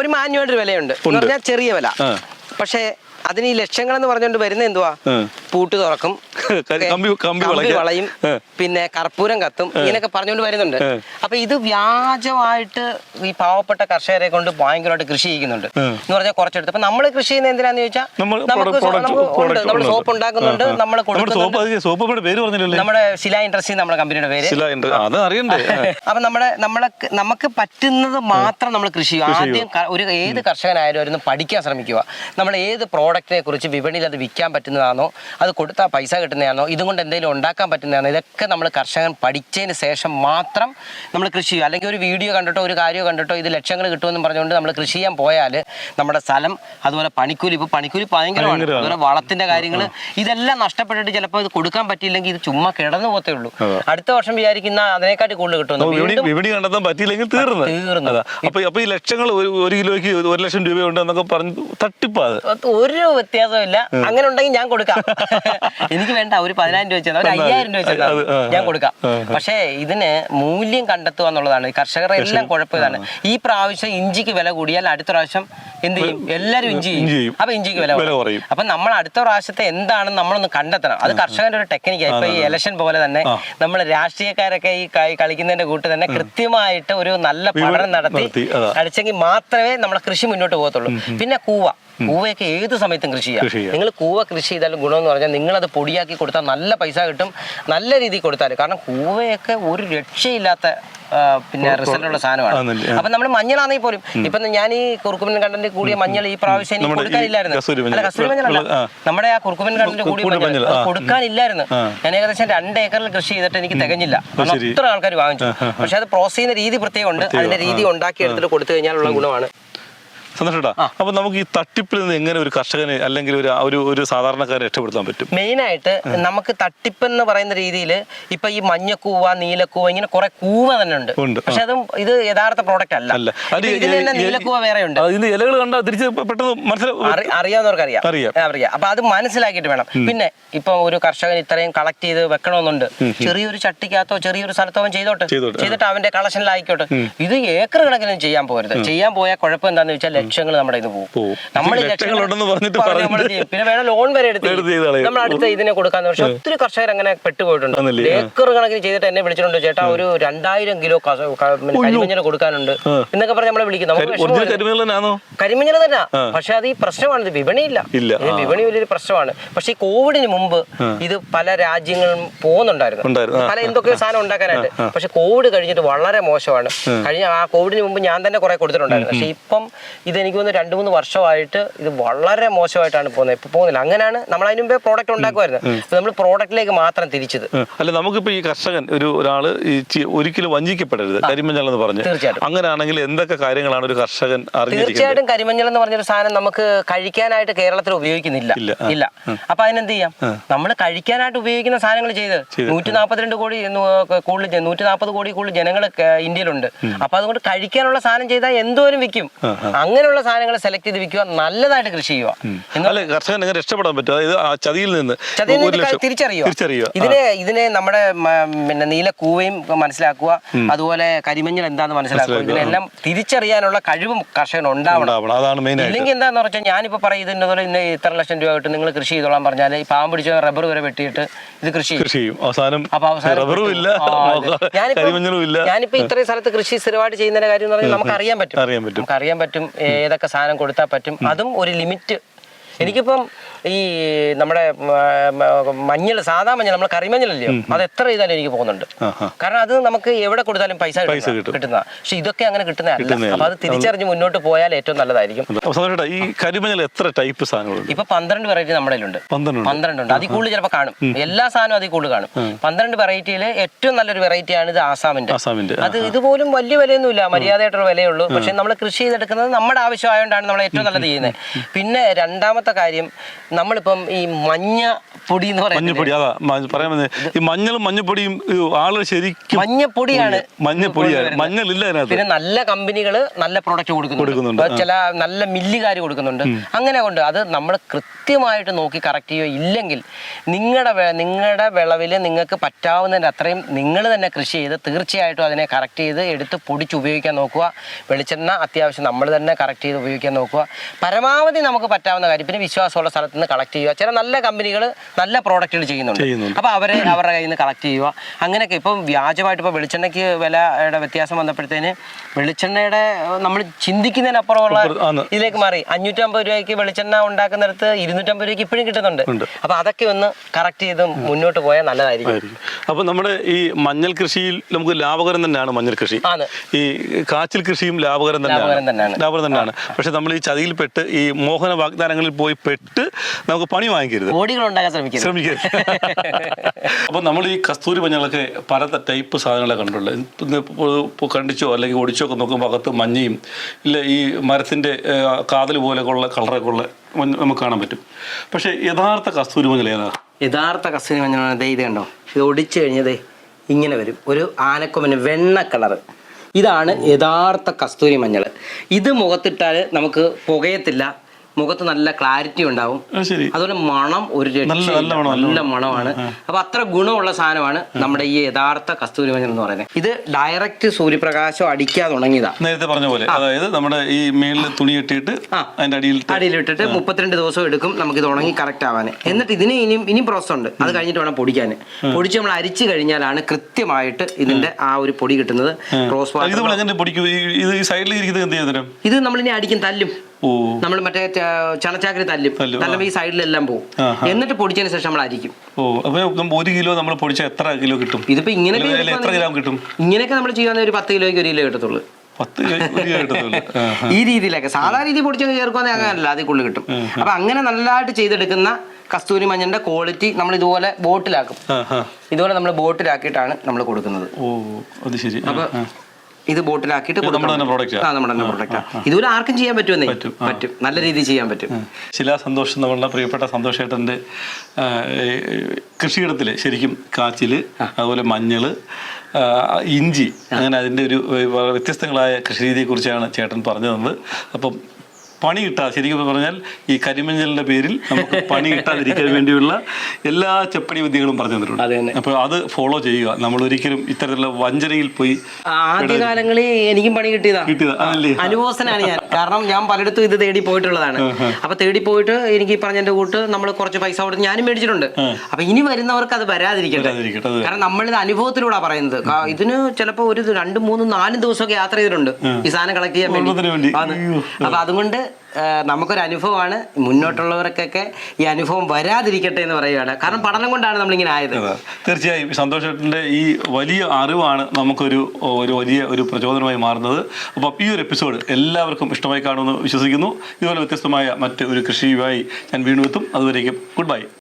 ഒരു മാന്യമായിട്ടൊരു വിലയുണ്ട് എന്ന് പറഞ്ഞാൽ ചെറിയ വില. പക്ഷേ അതിന് ഈ ലക്ഷങ്ങൾ എന്ന് പറഞ്ഞുകൊണ്ട് വരുന്ന എന്തുവാ. പൂട്ട് തുറക്കും. കമ്പി കമ്പി വളയും പിന്നെ കർപ്പൂരം കത്തും ഇങ്ങനെയൊക്കെ പറഞ്ഞുകൊണ്ട് വരുന്നുണ്ട്. അപ്പൊ ഇത് വ്യാജമായിട്ട് ഈ പാവപ്പെട്ട കർഷകരെ കൊണ്ട് ഭയങ്കരമായിട്ട് കൃഷി ചെയ്യുന്നുണ്ട്. എന്ന് പറഞ്ഞാൽ കുറച്ചെടുത്ത്. അപ്പൊ നമ്മൾ കൃഷി ചെയ്യുന്ന എന്തിനാന്ന് ചോദിച്ചാൽ നമുക്ക് നമ്മൾ സോപ്പ് ഉണ്ടാക്കുന്നുണ്ട് നമ്മൾ നമ്മുടെ ശില ഇൻഡസ്ട്രി നമ്മുടെ കമ്പനിയുടെ പേര്. അപ്പൊ നമ്മുടെ നമ്മളെ നമുക്ക് പറ്റുന്നത് മാത്രം നമ്മൾ കൃഷി ആദ്യം ഒരു ഏത് കർഷകനായാലും പഠിക്കാൻ ശ്രമിക്കുക. നമ്മൾ ഏത് പ്രോഡക്റ്റിനെ കുറിച്ച് വിപണിയിൽ അത് വിൽക്കാൻ പറ്റുന്നതാണോ അത് കൊടുത്താൽ പൈസ കിട്ടുന്നതാണോ? ഇതുകൊണ്ട് എന്തെങ്കിലും ഉണ്ടാക്കാൻ പറ്റുന്നതാണോ? ഇതൊക്കെ നമ്മൾ കർഷകൻ പഠിച്ചതിന് ശേഷം മാത്രം നമ്മൾ കൃഷി ചെയ്യുക. അല്ലെങ്കിൽ ഒരു വീഡിയോ കണ്ടിട്ടോ ഒരു കാര്യം കണ്ടിട്ടോ ഇത് ലക്ഷങ്ങൾ കിട്ടുമെന്ന് പറഞ്ഞുകൊണ്ട് നമ്മൾ കൃഷി ചെയ്യാൻ പോയാൽ നമ്മുടെ സ്ഥലം അതുപോലെ പണിക്കൂലി. ഇപ്പോൾ പണിക്കൂലി ഭയങ്കരമാണ്. അതുപോലെ വളത്തിന്റെ കാര്യങ്ങൾ ഇതെല്ലാം നഷ്ടപ്പെട്ടിട്ട് ചിലപ്പോൾ ഇത് കൊടുക്കാൻ പറ്റിയില്ലെങ്കിൽ ഇത് ചുമ്മാ കിടന്നു പോത്തേ ഉള്ളൂ. അടുത്ത വർഷം വിചാരിക്കുന്ന അതിനേക്കാട്ടി കൂടുതൽ കിട്ടുമെന്ന് നമുക്ക് വിപണി കണ്ടെത്താൻ പറ്റിയില്ലെങ്കിൽ തീർന്ന്. അപ്പൊ അപ്പൊ ഈ ലക്ഷങ്ങൾ ഒരു കിലോയ്ക്ക് ഒരു ലക്ഷം രൂപയുണ്ട് എന്നൊക്കെ പറഞ്ഞു തട്ടിപ്പാ അത്. അത് ഒരു വ്യത്യാസമില്ല അങ്ങനെ ഉണ്ടെങ്കിൽ ഞാൻ കൊടുക്കാം. എനിക്ക് വേണ്ട ഒരു പതിനായിരം രൂപ വെച്ചാൽ ഒരു അയ്യായിരം രൂപ വെച്ചാൽ ഞാൻ കൊടുക്കാം. പക്ഷേ ഇതിന് മൂല്യം കണ്ടെത്തുക എന്നുള്ളതാണ്. ഈ കർഷകരെ എല്ലാം കുഴപ്പമാണ് ഈ പ്രാവശ്യം ഇഞ്ചിക്ക് വില കൂടിയാൽ അടുത്ത പ്രാവശ്യം എന്ത് ചെയ്യും? എല്ലാവരും ഇഞ്ചി ചെയ്യും. അപ്പൊ ഇഞ്ചിക്ക് വില കുറയും. അപ്പൊ നമ്മൾ അടുത്ത പ്രാവശ്യത്തെ എന്താണെന്ന് നമ്മളൊന്ന് കണ്ടെത്തണം. അത് കർഷകന്റെ ഒരു ടെക്നിക്കാണ് ഇപ്പൊ ഈ ഇലക്ഷൻ പോലെ തന്നെ നമ്മൾ രാഷ്ട്രീയക്കാരൊക്കെ ഈ കളി- കളിക്കുന്നതിന്റെ കൂട്ട് തന്നെ കൃത്യമായിട്ട് ഒരു നല്ല പഠനം നടത്തി നടത്തി, അടിച്ചെങ്കിൽ മാത്രമേ നമ്മളെ കൃഷി മുന്നോട്ട് പോകത്തുള്ളൂ. പിന്നെ കൂവ. കൂവയൊക്കെ ഏത് സമയത്തും കൃഷി ചെയ്യാം. നിങ്ങൾ കൂവ കൃഷി ചെയ്താലും ഗുണമെന്ന് പറഞ്ഞാൽ നിങ്ങളത് പൊടിയാക്കി കൊടുത്താൽ നല്ല പൈസ കിട്ടും. നല്ല രീതിയിൽ കൊടുത്താൽ. കാരണം കൂവയൊക്കെ ഒരു രക്ഷയില്ലാത്ത പിന്നെ റിസൾട്ട് ഉള്ള സാധനമാണ്? അപ്പൊ നമ്മൾ മഞ്ഞളാണെങ്കിൽ പോലും ഇപ്പൊ ഞാൻ ഈ കുറുക്കുമൻ കണ്ടന്റ് കൂടിയ മഞ്ഞൾ ഈ പ്രാവശ്യം എനിക്ക് കൊടുക്കാനില്ലായിരുന്നു. അല്ല കസ്തൂരി മഞ്ഞളല്ല നമ്മുടെ ആ കുറുക്കുമൻ കണ്ടന്റ് കൂടിയ മഞ്ഞൾ. കൊടുക്കാനില്ലായിരുന്നു. ഞാൻ ഏകദേശം രണ്ട് ഏക്കറിൽ കൃഷി ചെയ്തിട്ട് എനിക്ക് തികഞ്ഞില്ല. അത്ര ആൾക്കാർ വാങ്ങിച്ചു. പക്ഷെ അത് പ്രോസസ് ചെയ്യുന്ന രീതി പ്രത്യേകമുണ്ട്. അതിന്റെ രീതി ഉണ്ടാക്കി എടുത്തിട്ട് കൊടുത്തു കഴിഞ്ഞാലുള്ള ഗുണമാണ്. സന്തോഷേട്ടാ. അപ്പൊ നമുക്ക് ഈ തട്ടിപ്പിൽ നിന്ന് എങ്ങനെ ഒരു കർഷകനെ അല്ലെങ്കിൽ ഒരു ഒരു ഒരു സാധാരണക്കാരെ രക്ഷപ്പെടുത്താൻ പറ്റും? മെയിനായിട്ട് നമുക്ക് തട്ടിപ്പെന്ന് പറയുന്ന രീതിയിൽ ഇപ്പൊ ഈ മഞ്ഞക്കൂവ നീലക്കൂവ ഇങ്ങനെ കുറെ കൂവ തന്നെ ഉണ്ട്. പക്ഷെ അതും ഇത് യഥാർത്ഥ പ്രോഡക്റ്റ് അല്ല. നീലക്കൂവ വേറെ ഉണ്ട്. ഇതിന്റെ ഇലകൾ കണ്ടാൽ തിരിച്ച് പെട്ടെന്ന് മനസ്സിലാവും അറിയാവുന്നവർക്ക് അറിയാം. അറിയാം. അപ്പൊ അത് മനസ്സിലാക്കിയിട്ട് വേണം. പിന്നെ ഇപ്പൊ ഒരു കർഷകൻ ഇത്രയും കളക്ട് ചെയ്ത് വെക്കണമെന്നുണ്ട്. ചെറിയൊരു ചട്ടിക്കകത്തോ ചെറിയൊരു സ്ഥലത്തോ അവൻ ചെയ്തോട്ടെ. ചെയ്തിട്ട്. അവന്റെ കളക്ഷനിലായിക്കോട്ടെ ഇത് ഏക്കർ കണക്കിന് ചെയ്യാൻ പോകരുത് ചെയ്യാൻ പോയാൽ കുഴപ്പം എന്താന്ന് വെച്ചാൽ ലക്ഷങ്ങൾ നമ്മുടെ ഇത് പോകും നമ്മൾ. പിന്നെ വേണം ലോൺ വരെ എടുത്ത്. നമ്മൾ അടുത്ത ഇതിനെ കൊടുക്കാന്ന് പക്ഷെ ഒത്തിരി കർഷകർ അങ്ങനെ പെട്ടുപോയിട്ടുണ്ട്? ഏക്കർ കണക്കിന് ചെയ്തിട്ട് എന്നെ വിളിച്ചിട്ടുണ്ട് ചേട്ടാ ഒരു രണ്ടായിരം കിലോ കരിമഞ്ഞൾ കൊടുക്കാനുണ്ട്. എന്നൊക്കെ പറഞ്ഞ് നമ്മളെ വിളിക്കും നമുക്ക് കരിമഞ്ഞൾ തന്നെ പക്ഷെ അത് ഈ പ്രശ്നമാണ് ഇത് വിപണിയില്ല വിപണി വലിയൊരു പ്രശ്നമാണ്. പക്ഷെ ഈ കോവിഡിന് മുമ്പ് ഇത് പല രാജ്യങ്ങളും പോകുന്നുണ്ടായിരുന്നു. പല എന്തൊക്കെയോ സാധനം ഉണ്ടാക്കാനായിട്ട്. പക്ഷെ കോവിഡ് കഴിഞ്ഞിട്ട് വളരെ മോശമാണ്. കഴിഞ്ഞ ആ കോവിഡിന് മുമ്പ് ഞാൻ തന്നെ കുറെ കൊടുത്തിട്ടുണ്ടായിരുന്നു. പക്ഷെ ഇപ്പം ഇത് എനിക്ക് തോന്നുന്നു രണ്ട് മൂന്ന് വർഷമായിട്ട് ഇത് വളരെ മോശമായിട്ടാണ് പോകുന്നത്. ഇപ്പൊ പോകുന്നില്ല. അങ്ങനെയാണ് നമ്മൾ അതിന് മുമ്പേ പ്രോഡക്റ്റ് ഉണ്ടാക്കുമായിരുന്നു. നമ്മൾ പ്രോഡക്റ്റിലേക്ക് മാത്രം തിരിച്ചത്. അല്ല നമുക്കിപ്പോ ഈ കർഷകൻ ഒരു ഒരാൾ ഒരിക്കലും വഞ്ചിക്കപ്പെടരുത്. കരിമഞ്ഞൾ എന്ന് പറഞ്ഞ്. തീർച്ചയായിട്ടും. അങ്ങനെയാണെങ്കിൽ എന്തൊക്കെ കാര്യങ്ങളാണ് ഒരു കർഷകൻ തീർച്ചയായിട്ടും കരിമഞ്ഞൾ എന്ന് പറഞ്ഞൊരു സാധനം നമുക്ക് കഴിക്കാനായിട്ട് കേരളത്തിൽ ഉപയോഗിക്കുന്നില്ല. ഇല്ല, അപ്പൊ അതിനെന്ത് ചെയ്യാം നമ്മൾ കഴിക്കാനായിട്ട് ഉപയോഗിക്കുന്ന സാധനങ്ങൾ ചെയ്ത്. നൂറ്റി നാൽപ്പത്തിരണ്ട് കോടി കൂടുതൽ നൂറ്റി നാൽപ്പത് കോടി കൂടുതൽ ജനങ്ങൾ ഇന്ത്യയിലുണ്ട്. അപ്പൊ അതുകൊണ്ട് കഴിക്കാനുള്ള സാധനം ചെയ്താൽ എന്തോരം വിൽക്കും? അങ്ങനെ ഇങ്ങനെയുള്ള സാധനങ്ങൾ സെലക്ട് ചെയ്ത് വിൽക്കുക നല്ലതായിട്ട് കൃഷി ചെയ്യുക. എന്ന് അല്ലെ കർഷകൻ എങ്ങനെ രക്ഷപ്പെടാൻ പറ്റും. അതായത് ആ ചതിയിൽ നിന്ന് ചതിയിൽ ഒരു നിന്ന് തിരിച്ചറിയുക. തിരിച്ചറിയുക. ഇതിനെ ഇതിനെ നമ്മുടെ പിന്നെ നീല കൂവയും മനസ്സിലാക്കുക. അതുപോലെ കരിമഞ്ഞൾ എന്താന്ന് മനസ്സിലാക്കുക. ഇതിനെല്ലാം തിരിച്ചറിയാനുള്ള കഴിവും കർഷകൻ ഉണ്ടാവണം. അതാണ് മെയിൻ ഇല്ലെങ്കിൽ എന്താന്ന് പറഞ്ഞാൽ ഞാനിപ്പോ പറയും ഇന്ന് ഇത്ര ലക്ഷം രൂപ കിട്ടും നിങ്ങൾ കൃഷി ചെയ്തോളാൻ പറഞ്ഞാൽ ഈ പാമ്പ് പിടിച്ച റബ്ബർ വരെ വെട്ടിയിട്ട് ഇത് കൃഷി ചെയ്യും. കൃഷി ചെയ്യും. അവസാനം അപ്പൊ അവസാനം റബ്ബറും ഇല്ല. കരിമഞ്ഞളും ഇല്ല. ഞാനിപ്പോ ഇത്രയും സ്ഥലത്ത് കൃഷി സ്ഥിരമായിട്ട് ചെയ്യുന്നതിന്റെ കാര്യം എന്ന് പറഞ്ഞാൽ നമുക്ക് അറിയാൻ പറ്റും. അറിയാൻ പറ്റും. നമുക്ക് അറിയാൻ പറ്റും. ഏതൊക്കെ സാധനം കൊടുത്താൽ പറ്റും? അതും ഒരു ലിമിറ്റ്. എനിക്കിപ്പം ഈ നമ്മുടെ മഞ്ഞൾ സാധാ മഞ്ഞൾ നമ്മൾ കറിമഞ്ഞളല്ലയോ അത് എത്ര ചെയ്താലും എനിക്ക് പോകുന്നുണ്ട്. കാരണം അത് നമുക്ക് എവിടെ കൊടുത്താലും പൈസ കിട്ടുന്ന പക്ഷെ ഇതൊക്കെ അങ്ങനെ കിട്ടുന്നതല്ല. അപ്പൊ അത് തിരിച്ചറിഞ്ഞ് മുന്നോട്ട് പോയാൽ ഏറ്റവും നല്ലതായിരിക്കും. ഈ കരിമഞ്ഞൾ എത്ര ടൈപ്പ് സാധനങ്ങളുണ്ട്? ഇപ്പൊ പന്ത്രണ്ട് വെറൈറ്റി നമ്മുടെ ഉണ്ട്. പന്ത്രണ്ട് ഉണ്ട്. അതിൽ കൂടുതൽ ചിലപ്പോൾ കാണും. എല്ലാ സാധനവും അതിൽ കൂടുതൽ കാണും. പന്ത്രണ്ട് വെറൈറ്റിയിൽ ഏറ്റവും നല്ലൊരു വെറൈറ്റിയാണ് ഇത് ആസാമിന്റെ. ആസാമിന്റെ അത് ഇതുപോലും വലിയ വിലയൊന്നുമില്ല. മര്യാദയായിട്ടുള്ള വിലയുള്ളൂ. പക്ഷെ നമ്മൾ കൃഷി ചെയ്തെടുക്കുന്നത് നമ്മുടെ ആവശ്യമായതുകൊണ്ടാണ് നമ്മൾ ഏറ്റവും നല്ലത് ചെയ്യുന്നത്. പിന്നെ രണ്ടാമത്തെ കാര്യം നമ്മളിപ്പം ഈ മഞ്ഞ പൊടി എന്ന് പറയുന്നത് മഞ്ഞപ്പൊടി അതാ മ- പറയാൻ ഈ മഞ്ഞളും മഞ്ഞപ്പൊടിയും ആൾ ആളുകൾ ശരിക്കും മഞ്ഞപ്പൊടിയാണ് മഞ്ഞപ്പൊടിയാണ്. മഞ്ഞളില്ല അതിനകത്ത്. പിന്നെ നല്ല കമ്പനികൾ നല്ല പ്രോഡക്റ്റ് കൊടുക്കുന്നുണ്ട്. കൊടുക്കുന്നുണ്ട്. ഇപ്പൊ ചില നല്ല മില്ലുകാർ കൊടുക്കുന്നുണ്ട്. അങ്ങനെ കൊണ്ട് അത് നമ്മൾ കൃത്യമായിട്ട് നോക്കി കറക്റ്റ് ചെയ്യുക ഇല്ലെങ്കിൽ നിങ്ങളുടെ നിങ്ങളുടെ വിളവിൽ നിങ്ങൾക്ക് പറ്റാവുന്നതിന്റെ അത്രയും നിങ്ങൾ തന്നെ കൃഷി ചെയ്ത് തീർച്ചയായിട്ടും അതിനെ കറക്റ്റ് ചെയ്ത് എടുത്ത് പൊടിച്ച് ഉപയോഗിക്കാൻ നോക്കുക. വെളിച്ചെണ്ണ അത്യാവശ്യം നമ്മൾ തന്നെ കറക്റ്റ് ചെയ്ത് ഉപയോഗിക്കാൻ നോക്കുക. പരമാവധി നമുക്ക് പറ്റാവുന്ന കാര്യം. പിന്നെ വിശ്വാസമുള്ള സ്ഥലത്ത് നിന്ന് കളക്ട് ചെയ്യുക. ചില നല്ല കമ്പനികൾ നല്ല പ്രോഡക്റ്റുകൾ ചെയ്യുന്നുണ്ട്. അപ്പൊ അപ്പോൾ അവരെ അവരുടെ കയ്യിൽ നിന്ന് കളക്ട് ചെയ്യുക. അങ്ങനെയൊക്കെ ഇപ്പം വ്യാജമായിട്ട് ഇപ്പോൾ വെളിച്ചെണ്ണയ്ക്ക് വിലയുടെ വ്യത്യാസം വന്നപ്പോഴത്തേന് വെളിച്ചെണ്ണയുടെ നമ്മൾ ചിന്തിക്കുന്നതിനപ്പുറമുള്ള ഇതിലേക്ക് മാറി. അഞ്ഞൂറ്റമ്പത് രൂപയ്ക്ക് വെളിച്ചെണ്ണ ഉണ്ടാക്കുന്നിടത്ത് ഇരുന്നൂറ്റമ്പത് രൂപയ്ക്ക് ഇപ്പോഴും കിട്ടുന്നുണ്ട്. അപ്പൊ അപ്പോൾ അതൊക്കെ ഒന്ന് കറക്റ്റ് ചെയ്ത് മുന്നോട്ട് പോയാൽ നല്ലതായിരിക്കും. അപ്പോൾ അപ്പൊ നമ്മുടെ ഈ മഞ്ഞൾ കൃഷിയിൽ നമുക്ക് ലാഭകരം തന്നെയാണ് മഞ്ഞൾ കൃഷി. ഈ കാച്ചിൽ കൃഷിയും ലാഭകരം. തന്നെയാണ്. ലാഭകരം തന്നെയാണ്. പക്ഷെ നമ്മൾ ഈ ചതിയിൽപ്പെട്ട് ഈ മോഹന വാഗ്ദാനങ്ങളിൽ പോയി പെട്ട് നമുക്ക് പണി വാങ്ങിക്കരുത്. കോടികൾ ഉണ്ടാക്കാൻ ശ്രമിക്കരുത്. അപ്പൊ നമ്മൾ ഈ കസ്തൂരി മഞ്ഞളൊക്കെ പല ടൈപ്പ് സാധനങ്ങളെ കണ്ടുള്ളത് ഇപ്പൊ കണ്ടിച്ചോ അല്ലെങ്കിൽ ഒടിച്ചോ ഒക്കെ നോക്കുമ്പോൾ അകത്ത് മഞ്ഞയും ഇല്ല ഈ മരത്തിന്റെ കാതൽ പോലെയൊക്കെ ഉള്ള കളറൊക്കെ ഉള്ള നമുക്ക് കാണാൻ പറ്റും. പക്ഷെ യഥാർത്ഥ കസ്തൂരി മഞ്ഞൾ ഏതാ? യഥാർത്ഥ കസ്തൂരി മഞ്ഞളാണ് ദേ ഇത് കണ്ടോ? ഇത് ഒടിച്ചു കഴിഞ്ഞതേ ഇങ്ങനെ വരും. ഒരു ആനക്കൊമ്പന് വെണ്ണ കളർ. ഇതാണ് യഥാർത്ഥ കസ്തൂരി മഞ്ഞൾ. ഇത് മുഖത്തിട്ടാൽ നമുക്ക് പുകയത്തില്ല. മുഖത്ത് നല്ല ക്ലാരിറ്റി ഉണ്ടാവും. അത് അതുപോലെ മണം ഒരു നല്ല- മണമാണ്. അപ്പൊ അത്ര ഗുണമുള്ള സാധനമാണ് നമ്മുടെ ഈ യഥാർത്ഥ കസ്തൂരി മഞ്ഞൾ എന്ന് പറയുന്നത്. ഇത് ഡയറക്റ്റ് സൂര്യപ്രകാശം അടിക്കാതെ ഉണങ്ങിയതാ. നേരത്തെ പറഞ്ഞ പോലെ. അതായത് നമ്മുടെ ഈ മേളിൽ തുണി ഇട്ടിട്ട് അതിന്റെ അടിയിൽ അടിയിലിട്ടിട്ട് മുപ്പത്തിരണ്ട് ദിവസം എടുക്കും. നമുക്ക് ഇത് ഉണങ്ങി കറക്റ്റ് ആവാൻ എന്നിട്ട് ഇതിന് ഇനിയും ഇനിയും പ്രോസസ് ഉണ്ട്. അത് കഴിഞ്ഞിട്ട് വേണം പൊടിക്കാൻ പൊടിച്ച് നമ്മൾ അരിച്ചു കഴിഞ്ഞാലാണ് കൃത്യമായിട്ട് ഇതിന്റെ ആ. ഒരു പൊടി കിട്ടുന്നത്. റോസ് ഇത് നമ്മൾ എങ്ങനെ പൊടിക്കും? ഈ- ഇത് സൈഡിൽ ഇരിക്കുന്നത് എന്ത് ഇത് നമ്മൾ ഇനി അടിക്കും തല്ലും. നമ്മൾ മറ്റേ ചണച്ചാക്കരി തല്ലും. തല്ലും, തല്ലുമ്പോൾ ഈ സൈഡിലെല്ലാം പോകും എന്നിട്ട് പൊടിച്ചതിന് ശേഷം നമ്മൾ അരിക്കും. ഓ അപ്പൊ ഒരു കിലോ നമ്മൾ പൊടിച്ച എത്ര കിലോ കിട്ടും? ഇതിപ്പോ ഇങ്ങനെ എത്ര ഗ്രാം കിട്ടും? ഇങ്ങനെയൊക്കെ നമ്മൾ ചെയ്യാൻ ഒരു പത്ത് കിലോയ്ക്ക് ഒരു കിലോ കിട്ടത്തുള്ളൂ. ഈ രീതിയിലൊക്കെ. സാധാരണ രീതി പൊടിച്ചങ്ങ് ചേർക്കുവാണെങ്കിൽ അങ്ങനല്ല. അതിൽ കൂടുതൽ കിട്ടും. അപ്പൊ അങ്ങനെ നല്ലതായിട്ട് ചെയ്തെടുക്കുന്ന കസ്തൂരി മഞ്ഞന്റെ ക്വാളിറ്റി നമ്മൾ ഇതുപോലെ ബോട്ടിലാക്കും. ഇതുപോലെ നമ്മൾ ബോട്ടിലാക്കിയിട്ടാണ് നമ്മൾ കൊടുക്കുന്നത്. ഓ അത് ശരി. അപ്പൊ. ഇത് ബോട്ടിലാക്കിയിട്ട് നമ്മുടെ തന്നെ product ആ? ആ നമ്മുടെ തന്നെ പ്രോഡക്റ്റ് ഇതുപോലെ ആർക്കും ചെയ്യാൻ പറ്റുമെന്നേ? പറ്റും, പറ്റും. നല്ല രീതിയിൽ ചെയ്യാൻ പറ്റും. ശിലാ സന്തോഷം നമ്മളുടെ പ്രിയപ്പെട്ട സന്തോഷേട്ടന്റെ കൃഷിയിടത്തിൽ ശരിക്കും കാച്ചിൽ അതുപോലെ മഞ്ഞൾ ഇഞ്ചി അങ്ങനെ അതിന്റെ ഒരു വ്യത്യസ്തങ്ങളായ കൃഷി രീതിയെക്കുറിച്ചാണ് ചേട്ടൻ പറഞ്ഞു തന്നത് അപ്പം പണി കിട്ടാതെ ശരിക്കും പറഞ്ഞാൽ ഈ കരിമഞ്ഞലിന്റെ പേരിൽ നമുക്ക് പണി കിട്ടാതിരിക്കാൻ വേണ്ടിയുള്ള എല്ലാ ചെപ്പടി വിദ്യകളും പറഞ്ഞു തന്നിട്ടുണ്ട്. അപ്പൊ അപ്പോൾ അത് ഫോളോ ചെയ്യുക. നമ്മൾ ഒരിക്കലും ഇത്തരത്തിലുള്ള വഞ്ചനയിൽ പോയി ആദ്യകാലങ്ങളിൽ എനിക്കും പണി കിട്ടിയതാ. അനുഭവസ്ഥനാണ് ഞാൻ. കാരണം ഞാൻ പലയിടത്തും ഇത് തേടി പോയിട്ടുള്ളതാണ്. അപ്പൊ തേടി പോയിട്ട് എനിക്ക് പറഞ്ഞ എന്റെ കൂട്ട് നമ്മൾ കുറച്ച് പൈസ കൊടുത്ത് ഞാനും മേടിച്ചിട്ടുണ്ട്. അപ്പൊ ഇനി വരുന്നവർക്ക് അത് വരാതിരിക്കട്ടെ. കാരണം നമ്മളിത് അനുഭവത്തിലൂടെ പറയുന്നത്. ഇതിന് ചിലപ്പോ ഒരു രണ്ടും മൂന്നും നാലും ദിവസമൊക്കെ യാത്ര ചെയ്തിട്ടുണ്ട്. ഈ സാധനം കളക്ട് ചെയ്യാൻ വേണ്ടി. അപ്പൊ അതുകൊണ്ട് നമുക്കൊരു അനുഭവമാണ്. മുന്നോട്ടുള്ളവർക്കൊക്കെ ഈ അനുഭവം വരാതിരിക്കട്ടെ എന്ന് പറയുകയാണ്. കാരണം പഠനം കൊണ്ടാണ് നമ്മളിങ്ങനെ ആയത്. തീർച്ചയായും സന്തോഷേട്ടന്റെ ഈ വലിയ അറിവാണ് നമുക്കൊരു ഒരു വലിയ ഒരു പ്രചോദനമായി മാറുന്നത്. അപ്പോൾ ഈ ഒരു എപ്പിസോഡ് എല്ലാവർക്കും ഇഷ്ടമായി കാണുമെന്ന് വിശ്വസിക്കുന്നു. ഇതുപോലെ വ്യത്യസ്തമായ മറ്റ് ഒരു കൃഷിയുമായി ഞാൻ വീണ്ടും എത്തും. അതുവരേക്കും ഗുഡ് ബൈ.